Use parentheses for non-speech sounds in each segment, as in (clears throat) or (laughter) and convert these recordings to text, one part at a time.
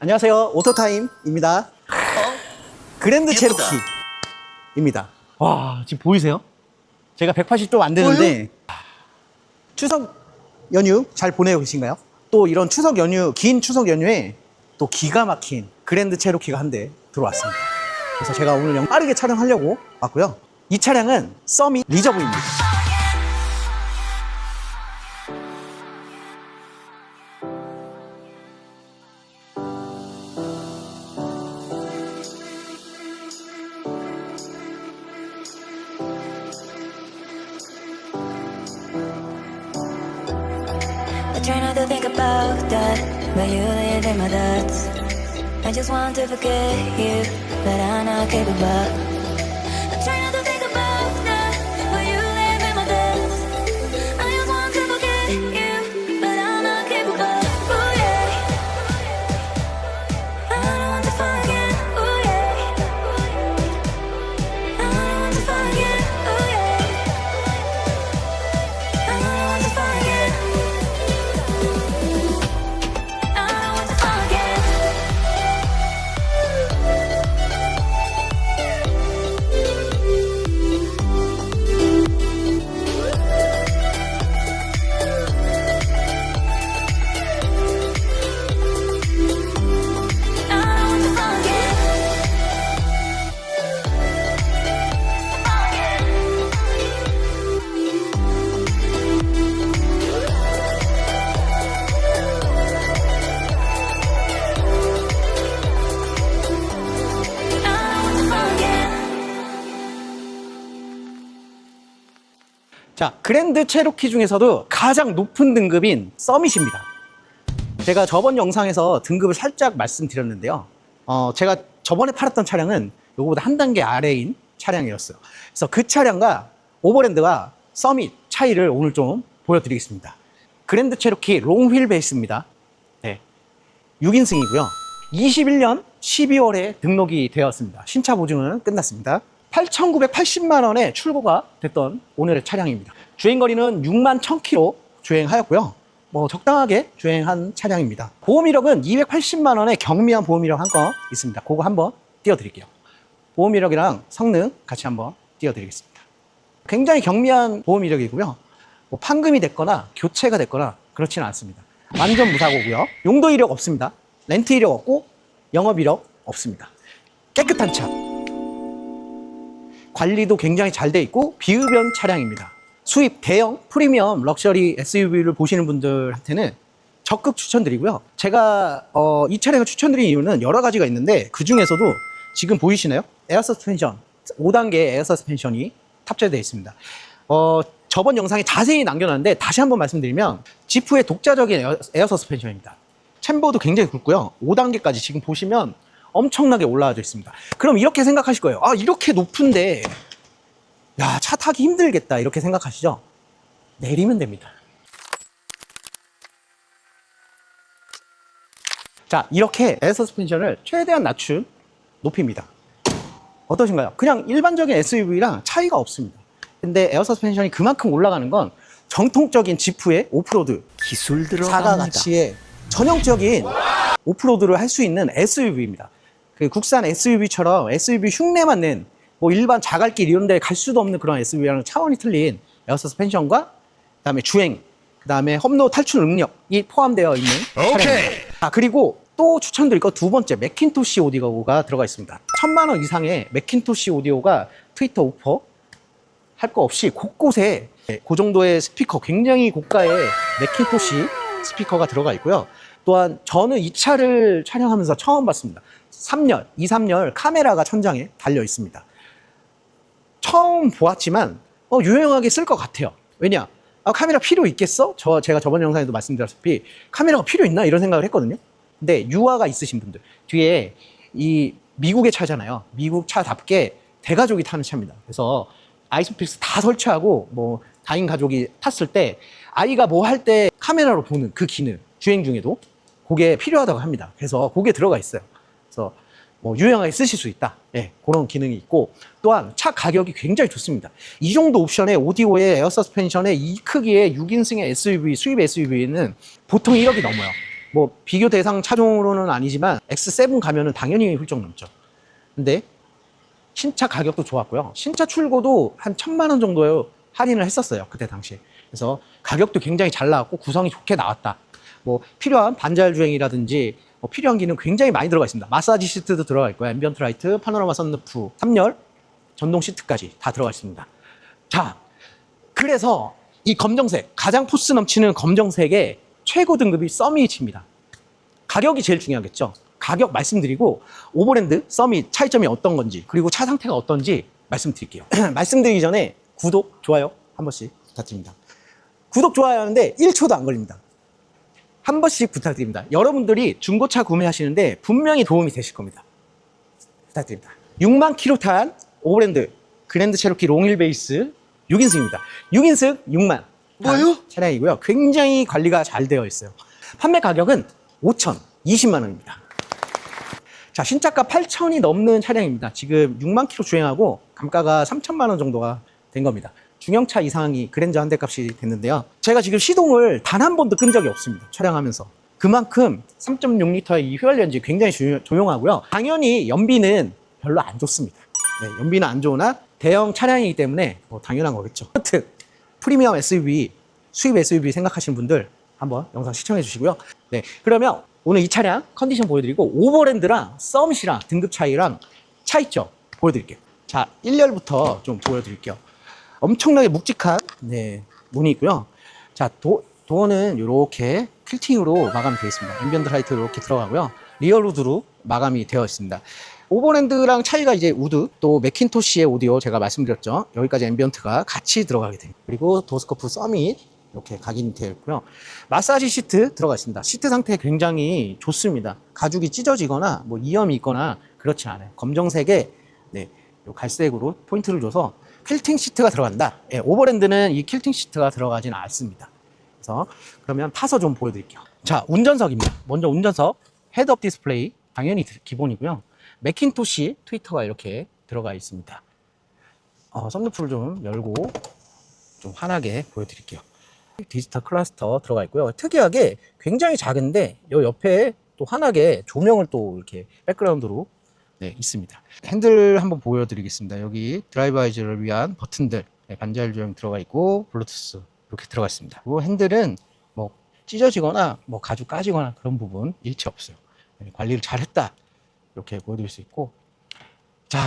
안녕하세요. 오토타임입니다. 그랜드 예쁘다. 체로키입니다. 와, 지금 보이세요? 제가 180도 안 되는데 추석 연휴 잘 보내고 계신가요? 또 이런 추석 연휴, 긴 추석 연휴에 또 기가 막힌 그랜드 체로키가 한 대 들어왔습니다. 그래서 제가 오늘 영 빠르게 촬영하려고 왔고요. 이 차량은 서밋 리저브입니다. Try not to think about that, but you live in my thoughts. I just want to forget you, but I'm not capable. 자, 그랜드 체로키 중에서도 가장 높은 등급인 서밋입니다. 제가 저번 영상에서 등급을 살짝 말씀드렸는데요. 어, 제가 저번에 팔았던 차량은 요거보다 한 단계 아래인 차량이었어요. 그래서 그 차량과 오버랜드와 서밋 차이를 오늘 좀 보여드리겠습니다. 그랜드 체로키 롱휠 베이스입니다. 네. 6인승이고요. 21년 12월에 등록이 되었습니다. 신차 보증은 끝났습니다. 8,980만 원에 출고가 됐던 오늘의 차량입니다. 주행 거리는 6만 1,000km 주행하였고요. 뭐 적당하게 주행한 차량입니다. 보험 이력은 280만 원의 경미한 보험 이력 한 건 있습니다. 그거 한번 띄워드릴게요. 보험 이력이랑 성능 같이 한번 띄워드리겠습니다. 굉장히 경미한 보험 이력이고요. 뭐 판금이 됐거나 교체가 됐거나 그렇지는 않습니다. 완전 무사고고요. 용도 이력 없습니다. 렌트 이력 없고 영업 이력 없습니다. 깨끗한 차. 관리도 굉장히 잘 돼 있고 비흡연 차량입니다. 수입 대형 프리미엄 럭셔리 SUV를 보시는 분들한테는 적극 추천드리고요. 제가 어, 이 차량을 추천드린 이유는 여러 가지가 있는데 그 중에서도 지금 보이시나요? 에어 서스펜션 5단계 에어 서스펜션이 탑재되어 있습니다. 어, 저번 영상에 자세히 남겨놨는데 다시 한번 말씀드리면 지프의 독자적인 에어, 에어 서스펜션입니다. 챔버도 굉장히 굵고요. 5단계까지 지금 보시면 엄청나게 올라와져 있습니다. 그럼 이렇게 생각하실 거예요. 아, 이렇게 높은데, 야, 차 타기 힘들겠다. 이렇게 생각하시죠? 내리면 됩니다. 자, 이렇게 에어 서스펜션을 최대한 낮춘 높이입니다. 어떠신가요? 그냥 일반적인 SUV랑 차이가 없습니다. 근데 에어 서스펜션이 그만큼 올라가는 건 정통적인 지프의 오프로드 기술 사가 들어갑니다. 가치의 전형적인 오프로드를 할 수 있는 SUV입니다. 그 국산 SUV처럼 SUV 흉내만 낸 뭐 일반 자갈길 이런 데 갈 수도 없는 그런 SUV랑 차원이 틀린 에어 서스펜션과 그다음에 주행, 그다음에 험로 탈출 능력이 포함되어 있는 차량입니다. 아 그리고 또 추천드릴 거 두 번째 맥킨토시 오디오가 들어가 있습니다. 천만 원 이상의 맥킨토시 오디오가 트위터 오퍼 할 거 없이 곳곳에 그 정도의 스피커, 굉장히 고가의 맥킨토시 스피커가 들어가 있고요. 또한 저는 이 차를 촬영하면서 처음 봤습니다. 3열, 2, 3열 카메라가 천장에 달려 있습니다. 처음 보았지만 어, 유용하게 쓸 것 같아요. 왜냐? 아, 카메라 필요 있겠어? 저 제가 저번 영상에도 말씀드렸다시피 카메라가 필요 있나 이런 생각을 했거든요. 근데 유아가 있으신 분들 뒤에 이 미국의 차잖아요. 미국 차답게 대가족이 타는 차입니다. 그래서 아이스픽스 다 설치하고 뭐 다인 가족이 탔을 때 아이가 뭐 할 때 카메라로 보는 그 기능 주행 중에도 그게 필요하다고 합니다. 그래서 그게 들어가 있어요. 그래서 뭐 유용하게 쓰실 수 있다. 예, 그런 기능이 있고 또한 차 가격이 굉장히 좋습니다. 이 정도 옵션의 오디오의 에어 서스펜션의 이 크기의 6인승의 SUV 수입 SUV는 보통 1억이 넘어요. 뭐 비교 대상 차종으로는 아니지만 X7 가면은 당연히 훌쩍 넘죠. 근데 신차 가격도 좋았고요. 신차 출고도 한 천만 원 정도 할인을 했었어요. 그때 당시에. 그래서 가격도 굉장히 잘 나왔고 구성이 좋게 나왔다. 뭐 필요한 반자율 주행이라든지 뭐 필요한 기능 굉장히 많이 들어가 있습니다. 마사지 시트도 들어가 있고요. 앰비언트 라이트, 파노라마 선루프, 3열, 전동 시트까지 다 들어가 있습니다. 자, 그래서 이 검정색, 가장 포스 넘치는 검정색의 최고 등급이 서밋입니다. 가격이 제일 중요하겠죠. 가격 말씀드리고 오버랜드, 서밋 차이점이 어떤 건지 그리고 차 상태가 어떤지 말씀드릴게요. (clears throat) 말씀드리기 전에 구독, 좋아요 한 번씩 부탁드립니다. 구독, 좋아요 하는데 1초도 안 걸립니다. 한 번씩 부탁드립니다. 여러분들이 중고차 구매하시는데 분명히 도움이 되실 겁니다. 부탁드립니다. 6만 킬로 탄 오버랜드 그랜드 체로키 롱힐 베이스 6인승입니다. 6인승 6만 뭐예요? 차량이고요. 굉장히 관리가 잘 되어 있어요. 판매 가격은 5천 20만 원입니다. 자, 신차가 8천이 넘는 차량입니다. 지금 6만 킬로 주행하고 감가가 3천만 원 정도가 된 겁니다. 중형차 이상이 그랜저 한 대 값이 됐는데요. 제가 지금 시동을 단 한 번도 끈 적이 없습니다. 촬영하면서. 그만큼 3.6리터의 이 휘발유엔진 굉장히 조- 조용하고요. 당연히 연비는 별로 안 좋습니다. 네, 연비는 안 좋으나 대형 차량이기 때문에 뭐 당연한 거겠죠. 하여튼 프리미엄 SUV, 수입 SUV 생각하시는 분들 한번 영상 시청해 주시고요. 네, 그러면 오늘 이 차량 컨디션 보여드리고 오버랜드랑 썸밋이랑 등급 차이랑 차이점 보여드릴게요. 자, 1열부터 좀 보여드릴게요. 엄청나게 묵직한 네, 문이 있고요. 자, 도, 도어는 이렇게 퀼팅으로 마감이 되어 있습니다. 앰비언트 라이트 이렇게 들어가고요. 리얼 우드로 마감이 되어 있습니다. 오버랜드랑 차이가 이제 우드, 또 맥킨토시의 오디오 제가 말씀드렸죠. 여기까지 앰비언트가 같이 들어가게 됩니다. 그리고 도스코프 서밋 이렇게 각인이 되어 있고요. 마사지 시트 들어가 있습니다. 시트 상태 굉장히 좋습니다. 가죽이 찢어지거나 뭐 이염이 있거나 그렇지 않아요. 검정색에 네, 요 갈색으로 포인트를 줘서 퀼팅 시트가 들어간다. 예, 오버랜드는 이 퀼팅 시트가 들어가지는 않습니다. 그래서 그러면 타서 좀 보여드릴게요. 자, 운전석입니다. 먼저 운전석 헤드업 디스플레이 당연히 기본이고요. 맥킨토시 트위터가 이렇게 들어가 있습니다. 어, 썬루프를 좀 열고 좀 환하게 보여드릴게요. 디지털 클러스터 들어가 있고요. 특이하게 굉장히 작은데 요 옆에 또 환하게 조명을 또 이렇게 백그라운드로 네, 있습니다. 핸들 한번 보여드리겠습니다. 여기 드라이브 아이즈를 위한 버튼들 네, 반자율 조형 들어가 있고 블루투스 이렇게 들어가 있습니다. 이 핸들은 뭐 찢어지거나 뭐 가죽 까지거나 그런 부분 일체 없어요. 네, 관리를 잘했다 이렇게 보여드릴 수 있고 자,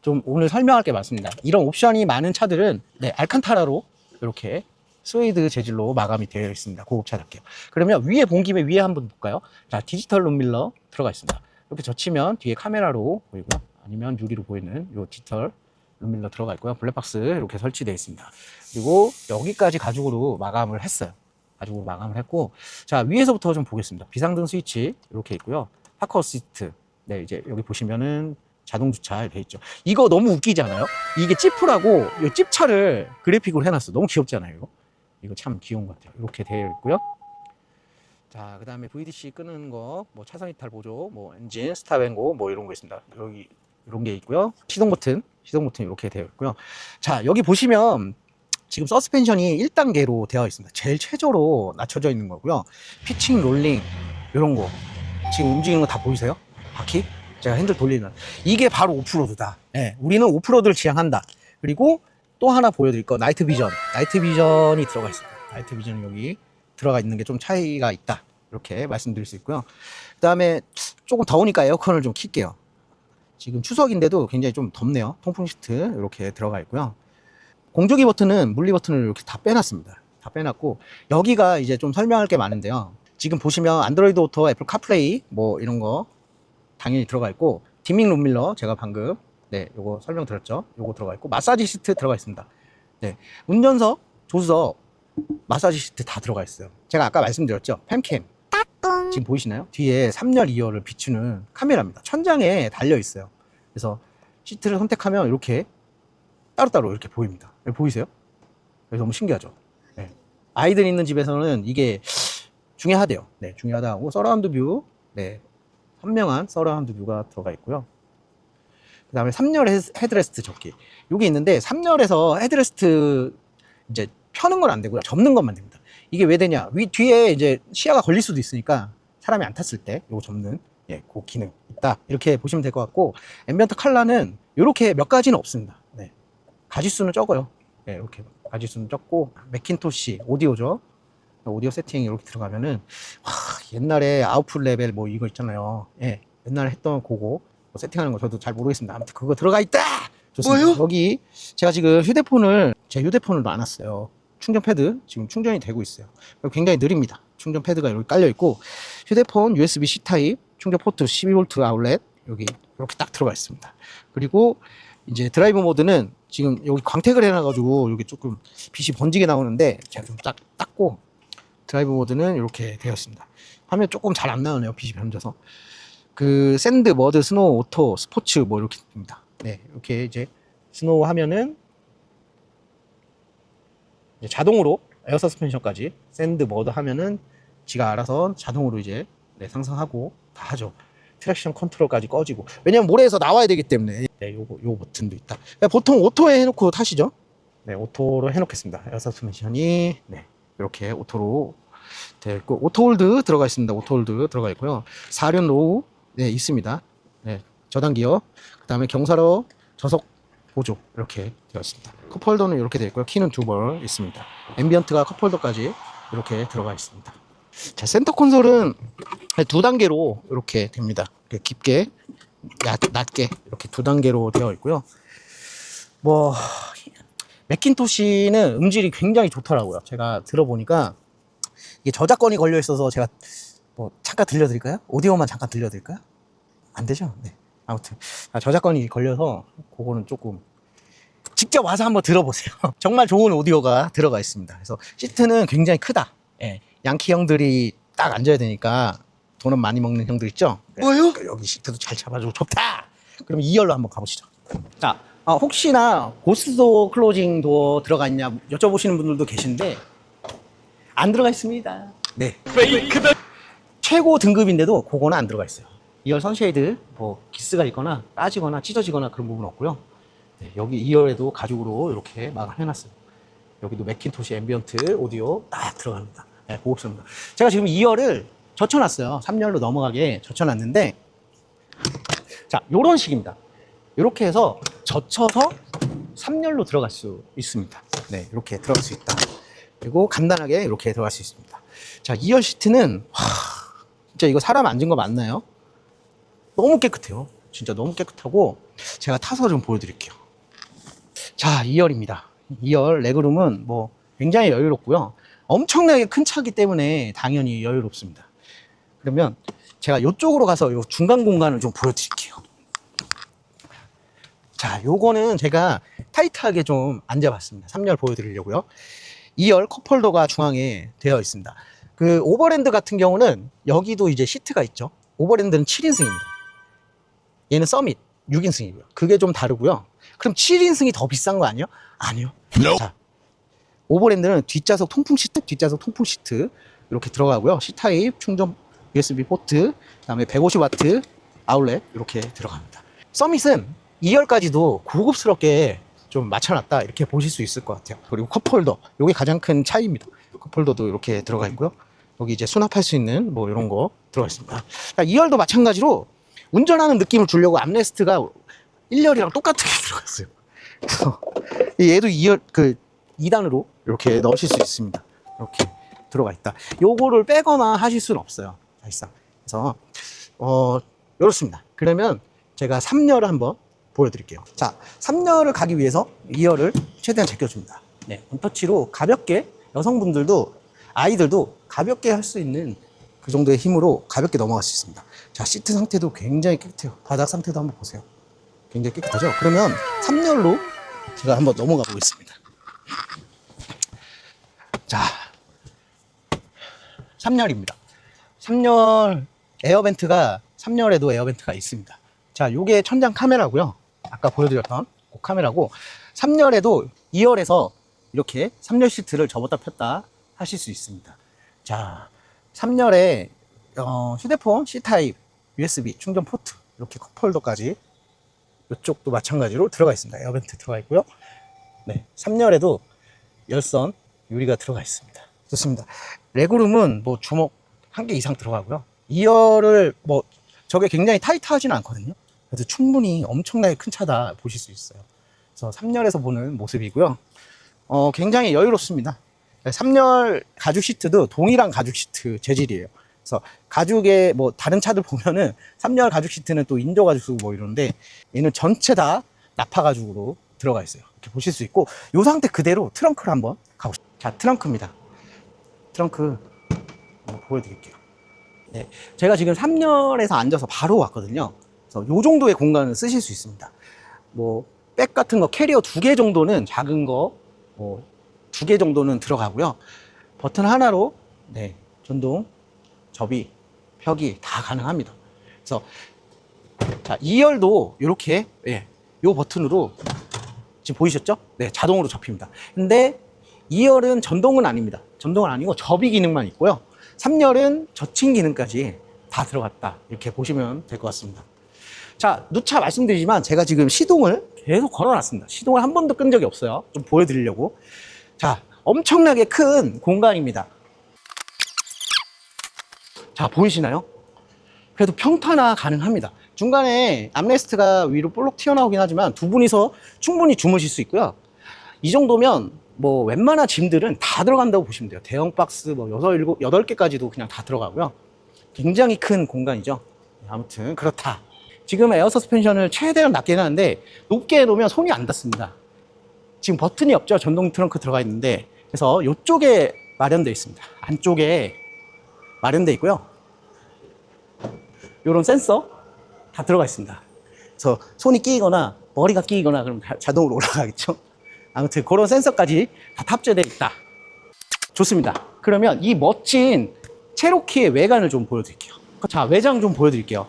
좀 오늘 설명할 게 많습니다. 이런 옵션이 많은 차들은 네, 알칸타라로 이렇게 스웨이드 재질로 마감이 되어 있습니다. 고급차답게요. 그러면 위에 본 김에 위에 한번 볼까요? 자, 디지털 룸밀러 들어가 있습니다. 이렇게 젖히면 뒤에 카메라로 보이고요. 아니면 유리로 보이는 요 디지털 룸밀러 들어가 있고요. 블랙박스 이렇게 설치되어 있습니다. 그리고 여기까지 가죽으로 마감을 했어요. 가죽으로 마감을 했고, 자, 위에서부터 좀 보겠습니다. 비상등 스위치 이렇게 있고요. 파커 시트. 네, 이제 여기 보시면은 자동 주차 이렇게 있죠. 이거 너무 웃기지 않아요? 이게 찌프라고 이 찝차를 그래픽으로 해놨어. 너무 귀엽잖아요. 이거. 이거 참 귀여운 것 같아요. 이렇게 되어 있고요. 자, 그 다음에 VDC 끄는 거, 뭐 차선 이탈 보조, 뭐 엔진, 스탑 앤고, 뭐 이런 거 있습니다. 여기 이런 게 있고요. 시동 버튼, 시동 버튼 이렇게 되어 있고요. 자, 여기 보시면 지금 서스펜션이 1단계로 되어 있습니다. 제일 최저로 낮춰져 있는 거고요. 피칭, 롤링 이런 거 지금 움직이는 거 다 보이세요? 바퀴? 제가 핸들 돌리는 이게 바로 오프로드다. 예, 우리는 오프로드를 지향한다. 그리고 또 하나 보여드릴 거 나이트 비전. 나이트 비전이 들어가 있습니다. 나이트 비전이 여기 들어가 있는 게 좀 차이가 있다. 이렇게 말씀드릴 수 있고요. 그 다음에 조금 더우니까 에어컨을 좀 킬게요. 지금 추석인데도 굉장히 좀 덥네요. 통풍 시트 이렇게 들어가 있고요. 공조기 버튼은 물리 버튼을 이렇게 다 빼놨습니다. 다 빼놨고 여기가 이제 좀 설명할 게 많은데요. 지금 보시면 안드로이드 오토, 애플 카플레이 뭐 이런 거 당연히 들어가 있고 디밍 룸밀러 제가 방금 네 요거 설명 드렸죠. 요거 들어가 있고 마사지 시트 들어가 있습니다. 네 운전석, 조수석, 마사지 시트 다 들어가 있어요. 제가 아까 말씀드렸죠. 팸캠 지금 보이시나요? 뒤에 3열 2열을 비추는 카메라입니다. 천장에 달려 있어요. 그래서 시트를 선택하면 이렇게 따로따로 이렇게 보입니다. 여기 보이세요? 너무 신기하죠? 네. 아이들 있는 집에서는 이게 중요하대요. 네, 중요하다고 서라운드 뷰, 네, 선명한 서라운드 뷰가 들어가 있고요. 그 다음에 3열 헤드- 헤드레스트 접기. 이게 있는데 3열에서 헤드레스트 이제 펴는 건 안 되고요. 접는 것만 됩니다. 이게 왜 되냐? 위 뒤에 이제 시야가 걸릴 수도 있으니까 사람이 안 탔을 때 요거 접는 예, 그 기능 있다. 이렇게 보시면 될 것 같고 앰비언트 컬러는 이렇게 몇 가지는 없습니다. 네. 가지 수는 적어요. 예, 이렇게 가지 수는 적고 맥킨토시 오디오죠. 오디오 세팅 이렇게 들어가면은 와, 옛날에 아웃풋 레벨 뭐 이거 있잖아요. 예, 옛날에 했던 그거 뭐 세팅하는 거 저도 잘 모르겠습니다. 아무튼 그거 들어가 있다. 좋습니다. 뭐요? 여기 제가 지금 휴대폰을 제 휴대폰을 놔놨어요. 충전 패드 지금 충전이 되고 있어요. 굉장히 느립니다. 충전 패드가 여기 깔려 있고 휴대폰 USB C 타입 충전 포트 12V 아울렛 여기 이렇게 딱 들어가 있습니다. 그리고 이제 드라이브 모드는 지금 여기 광택을 해놔가지고 여기 조금 빛이 번지게 나오는데 제가 좀 딱 닦고 드라이브 모드는 이렇게 되어 있습니다. 화면 조금 잘 안 나오네요. 빛이 번져서. 그 샌드, 머드, 스노우, 오토, 스포츠 뭐 이렇게 됩니다. 네, 이렇게 이제 스노우 이제 자동으로 에어 서스펜션까지 샌드, 머드 하면은 지가 알아서 자동으로 이제 네, 상승하고 다 하죠. 트랙션 컨트롤까지 꺼지고 왜냐면 모래에서 나와야 되기 때문에 네, 요거 요 버튼도 있다. 그러니까 보통 오토에 해놓고 타시죠. 네, 오토로 해놓겠습니다. 에어 서스펜션이 네, 이렇게 오토로 되어 있고 오토홀드 들어가 있습니다. 오토홀드 들어가 있고요. 사륜 로우 네, 있습니다. 네, 저단 기어 그다음에 경사로 저속 보조 이렇게 되어 있습니다. 컵홀더는 이렇게 되어 있고요. 키는 두 벌 있습니다. 앰비언트가 컵홀더까지 이렇게 들어가 있습니다. 자, 센터 콘솔은 두 단계로 이렇게 됩니다. 깊게, 얕, 낮게 이렇게 두 단계로 되어 있고요. 뭐 맥킨토시는 음질이 굉장히 좋더라고요. 제가 들어보니까 이게 저작권이 걸려 있어서 제가 뭐 잠깐 들려드릴까요? 오디오만 잠깐 들려드릴까요? 안 되죠? 네. 아무튼 아, 저작권이 걸려서 그거는 조금 직접 와서 한번 들어보세요. (laughs) 정말 좋은 오디오가 들어가 있습니다. 그래서 시트는 굉장히 크다. 예. 양키 형들이 딱 앉아야 되니까 돈은 많이 먹는 형들 있죠? 뭐요? 그 여기 시트도 잘 잡아주고 좋다. 그럼 2열로 한번 가보시죠. 자, 아, 혹시나 고스도 클로징 도어 들어가 있냐 여쭤보시는 분들도 계신데 안 들어가 있습니다. 네. 최고 등급인데도 그거는 안 들어가 있어요. 2열 선쉐이드 뭐 기스가 있거나 빠지거나 찢어지거나 그런 부분 없고요. 네, 여기 2열에도 가죽으로 이렇게 막 해놨어요. 여기도 맥킨토시 앰비언트 오디오 딱 들어갑니다. 네, 고급스럽니다. 제가 지금 2열을 젖혀놨어요. 3열로 넘어가게 젖혀놨는데 자, 요런 식입니다. 이렇게 해서 젖혀서 3열로 들어갈 수 있습니다. 네, 이렇게 들어갈 수 있다. 그리고 간단하게 이렇게 들어갈 수 있습니다. 자, 2열 시트는 와, 진짜 이거 사람 앉은 거 맞나요? 너무 깨끗해요. 진짜 너무 깨끗하고 제가 타서 좀 보여드릴게요. 자, 2열입니다. 2열 레그룸은 뭐 굉장히 여유롭고요. 엄청나게 큰 차기 때문에 당연히 여유롭습니다. 그러면 제가 이쪽으로 가서 요 중간 공간을 좀 보여드릴게요. 자, 요거는 제가 타이트하게 좀 앉아봤습니다. 3열 보여드리려고요. 2열 컵홀더가 중앙에 되어 있습니다. 그 오버랜드 같은 경우는 여기도 이제 시트가 있죠. 오버랜드는 7인승입니다. 얘는 서밋 6인승이고요. 그게 좀 다르고요. 그럼 7인승이 더 비싼 거 아니에요? 아니요. 자, 오버랜드는 뒷좌석 통풍 시트, 뒷좌석 통풍 시트 이렇게 들어가고요. C 타입 충전 USB 포트, 그다음에 150와트 아울렛 이렇게 들어갑니다. 서밋은 2열까지도 고급스럽게 좀 맞춰놨다 이렇게 보실 수 있을 것 같아요. 그리고 컵홀더, 이게 가장 큰 차이입니다. 컵홀더도 이렇게 들어가 있고요. 여기 이제 수납할 수 있는 뭐 이런 거 들어가 있습니다. 2열도 마찬가지로 운전하는 느낌을 주려고 암레스트가 1열이랑 똑같게 들어갔어요. 그래서 얘도 2열 그 2단으로 이렇게 넣으실 수 있습니다. 이렇게 들어가 있다. 요거를 빼거나 하실 수는 없어요. 사실상. 그래서 어 이렇습니다. 그러면 제가 3열을 한번 보여드릴게요. 자, 3열을 가기 위해서 2열을 최대한 제껴줍니다. 네, 원터치로 가볍게 여성분들도 아이들도 가볍게 할 수 있는 그 정도의 힘으로 가볍게 넘어갈 수 있습니다. 자, 시트 상태도 굉장히 깨끗해요. 바닥 상태도 한번 보세요. 굉장히 깨끗하죠? 그러면 3열로 제가 한번 넘어가 보겠습니다. 자, 3열입니다. 3열 에어벤트가 3열에도 에어벤트가 있습니다. 자, 요게 천장 카메라고요. 아까 보여드렸던 그 카메라고 3열에도 2열에서 이렇게 3열 시트를 접었다 폈다 하실 수 있습니다. 자, 3열에 어, 휴대폰 C타입 USB 충전 포트 이렇게 컵홀더까지 이쪽도 마찬가지로 들어가 있습니다. 에어벤트 들어가 있고요. 네, 3열에도 열선 유리가 들어가 있습니다. 좋습니다. 레그룸은 뭐 주먹 한 개 이상 들어가고요. 2열을 뭐 저게 굉장히 타이트하지는 않거든요. 그래서 충분히 엄청나게 큰 차다 보실 수 있어요. 그래서 3열에서 보는 모습이고요. 어, 굉장히 여유롭습니다. 3열 가죽 시트도 동일한 가죽 시트 재질이에요. 그래서 가죽에 뭐 다른 차들 보면은 3열 가죽 시트는 또 인조 가죽 쓰고 뭐 이러는데 얘는 전체 다 나파 가죽으로 들어가 있어요. 이렇게 보실 수 있고 이 상태 그대로 트렁크를 한번 가보시죠. 자, 트렁크입니다. 트렁크 보여드릴게요. 네, 제가 지금 3열에서 앉아서 바로 왔거든요. 그래서 이 정도의 공간을 쓰실 수 있습니다. 뭐, 백 같은 거 캐리어 두 개 정도는 작은 거, 뭐, 두 개 정도는 들어가고요. 버튼 하나로, 네, 전동, 접이, 펴기 다 가능합니다. 그래서, 자, 2열도 이렇게, 예, 요 버튼으로 지금 보이셨죠? 네, 자동으로 접힙니다. 근데 2열은 전동은 아닙니다. 전동은 아니고 접이 기능만 있고요. 3열은 젖힌 기능까지 다 들어갔다. 이렇게 보시면 될 것 같습니다. 자, 누차 말씀드리지만 제가 지금 시동을 계속 걸어놨습니다. 시동을 한 번도 끈 적이 없어요. 좀 보여드리려고. 자, 엄청나게 큰 공간입니다. 자, 보이시나요? 그래도 평탄화 가능합니다. 중간에 암레스트가 위로 볼록 튀어나오긴 하지만 두 분이서 충분히 주무실 수 있고요. 이 정도면 뭐 웬만한 짐들은 다 들어간다고 보시면 돼요. 대형 박스 뭐 여섯, 일곱, 여덟 개까지도 그냥 다 들어가고요. 굉장히 큰 공간이죠. 아무튼 그렇다. 지금 에어 서스펜션을 최대한 낮게 해놨는데 높게 해놓으면 손이 안 닿습니다. 지금 버튼이 없죠. 전동 트렁크 들어가 있는데 그래서 이쪽에 마련되어 있습니다. 안쪽에 마련되어 있고요. 이런 센서 다 들어가 있습니다. 그래서 손이 끼거나 머리가 끼거나 그럼 자- 자동으로 (laughs) 올라가겠죠. 아무튼 그런 센서까지 다 탑재되어 있다. 좋습니다. 그러면 이 멋진 체로키의 외관을 좀 보여드릴게요. 자, 외장 좀 보여드릴게요.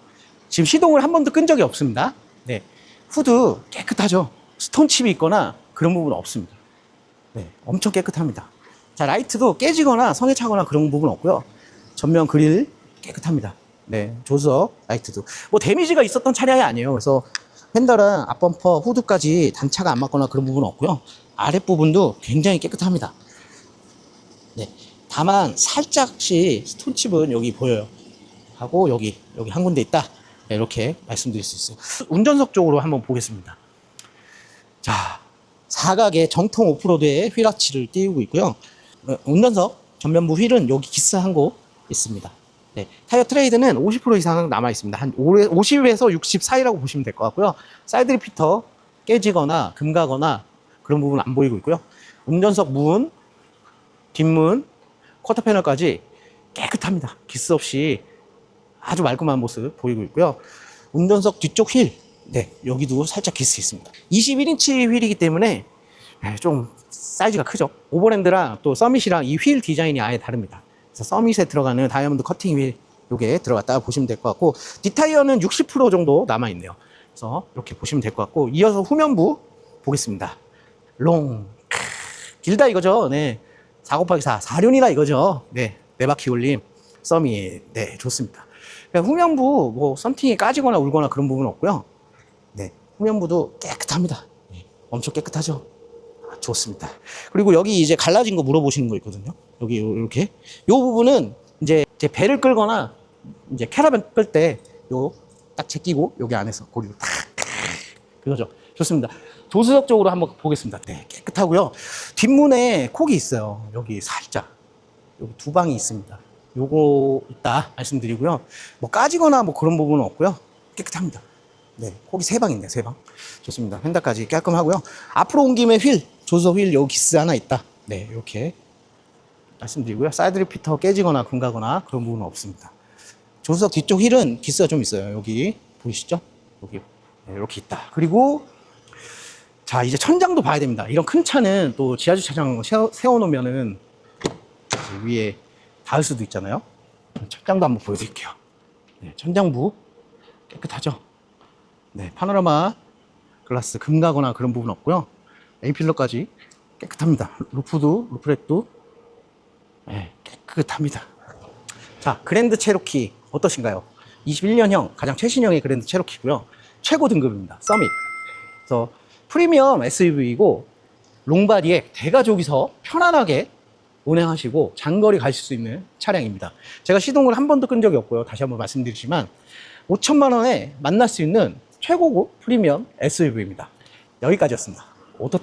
지금 시동을 한 번도 끈 적이 없습니다. 네. 후드 깨끗하죠? 스톤칩이 있거나 그런 부분은 없습니다. 네. 엄청 깨끗합니다. 자, 라이트도 깨지거나 성에 차거나 그런 부분은 없고요. 전면 그릴 깨끗합니다. 네. 조수석 라이트도. 뭐 데미지가 있었던 차량이 아니에요. 그래서 펜더랑 앞범퍼, 후드까지 단차가 안 맞거나 그런 부분은 없고요. 아랫부분도 굉장히 깨끗합니다. 네. 다만 살짝씩 스톤칩은 여기 보여요. 하고 여기 여기 한 군데 있다. 네, 이렇게 말씀드릴 수 있어요. 운전석 쪽으로 한번 보겠습니다. 자, 사각의 정통 오프로드의 휠아치를 띄우고 있고요. 어, 운전석 전면부 휠은 여기 기스 한 곳 있습니다. 네, 타이어 트레이드는 50% 이상 남아 있습니다. 한 50에서 60 사이라고 보시면 될 것 같고요. 사이드 리피터 깨지거나 금가거나 그런 부분 안 보이고 있고요. 운전석 문, 뒷문, 쿼터 패널까지 깨끗합니다. 기스 없이 아주 말끔한 모습 보이고 있고요. 운전석 뒤쪽 휠, 네, 여기도 살짝 기스 있습니다. 21인치 휠이기 때문에 네, 좀 사이즈가 크죠. 오버랜드랑 또 서밋이랑 이 휠 디자인이 아예 다릅니다. 그래서 서밋에 들어가는 다이아몬드 커팅 휠 요게 들어갔다 보시면 될 것 같고 뒷타이어는 60% 정도 남아 있네요. 그래서 이렇게 보시면 될 것 같고 이어서 후면부 보겠습니다. 롱 크, 길다 이거죠. 네. 4 곱하기 4, 4륜이다 이거죠. 네. 네 바퀴 올림, 썸이, 네, 좋습니다. 그러니까 후면부, 뭐, 썸팅이 까지거나 울거나 그런 부분은 없고요. 네. 후면부도 깨끗합니다. 네, 엄청 깨끗하죠. 아, 좋습니다. 그리고 여기 이제 갈라진 거 물어보시는 거 있거든요. 여기 요- 이렇게. 요 부분은 이제 제 배를 끌거나 이제 캐러밴 끌 때 요 딱 제끼고 여기 안에서 고리를 탁 그거죠. 좋습니다. 조수석 쪽으로 한번 보겠습니다. 네, 깨끗하고요. 뒷문에 콕이 있어요. 여기 살짝. 여기 두 방이 있습니다. 요거 있다 말씀드리고요. 뭐 까지거나 뭐 그런 부분은 없고요. 깨끗합니다. 네, 콕이 세 방인데 세 방. 좋습니다. 펜다까지 깔끔하고요. 앞으로 온 김에 휠, 조수석 휠 여기 기스 하나 있다. 네, 이렇게 말씀드리고요. 사이드 리피터 깨지거나 금가거나 그런 부분은 없습니다. 조수석 뒤쪽 휠은 기스가 좀 있어요. 여기 보이시죠? 여기 네, 이렇게 있다. 그리고 자 이제 천장도 봐야 됩니다. 이런 큰 차는 또 지하 주차장 세워, 세워놓으면은 이제 위에 닿을 수도 있잖아요. 천장도 한번 보여드릴게요. 네, 천장부 깨끗하죠. 네, 파노라마 글라스 금가거나 그런 부분 없고요. 에이필러까지 깨끗합니다. 루프도 루프렉도 네, 깨끗합니다. 자, 그랜드 체로키 어떠신가요? 21년형 가장 최신형의 그랜드 체로키고요. 최고 등급입니다. 서밋. 그래서 프리미엄 SUV이고 롱바디에 대가족이서 편안하게 운행하시고 장거리 가실 수 있는 차량입니다. 제가 시동을 한 번도 끈 적이 없고요. 다시 한번 말씀드리지만 5천만 원에 만날 수 있는 최고급 프리미엄 SUV입니다. 여기까지였습니다. 오토